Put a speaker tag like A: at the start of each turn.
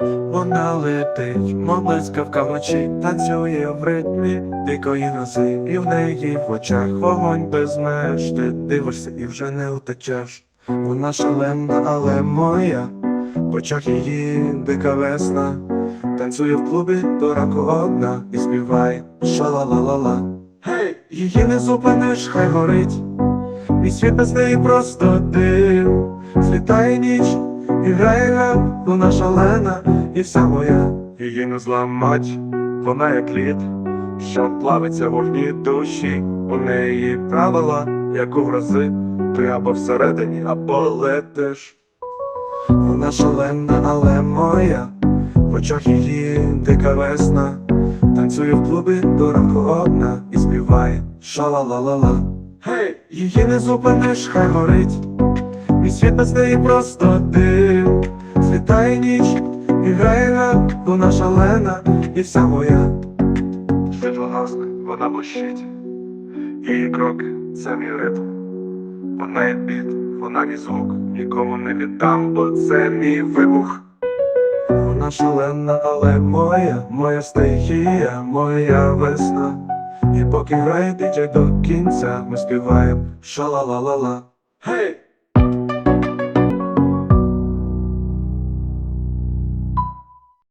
A: Вона летить, мов блискавка вночі, танцює в ритмі дикої носи, і в неї в очах вогонь без меж. Ти дивишся і вже не утечеш. Вона шалена, але моя, в очах її дика весна. Танцює в клубі до ранку одна і співає ша-ла-ла-ла-ла. Гей, її не зупиниш, хай горить. Мій світ без неї просто дим. Злітає ніч грає грав, вона шалена і вся моя. Її не зламать, вона як лід, що плавиться в вогні душі. У неї правила, як у грози, ти або всередині, або летиш. Вона шалена, але моя, в очах її дика весна. Танцює в клубі до ранку одна і співає ша-ла-ла-ла-ла. Гей, її не зупиниш, хай горить. Мій світ без неї просто дим. Злітає ніч і грає гра, вона шалена і вся моя. Світло гасне, вона блищить. Її кроки це мій ритм. Вона є біт, вона мій звук. Нікому не віддам, бо це мій вибух. Вона шалена, але моя, моя стихія, моя весна. І поки грає діджей до кінця, ми співаємо ша-ла-ла-ла-ла. Гей!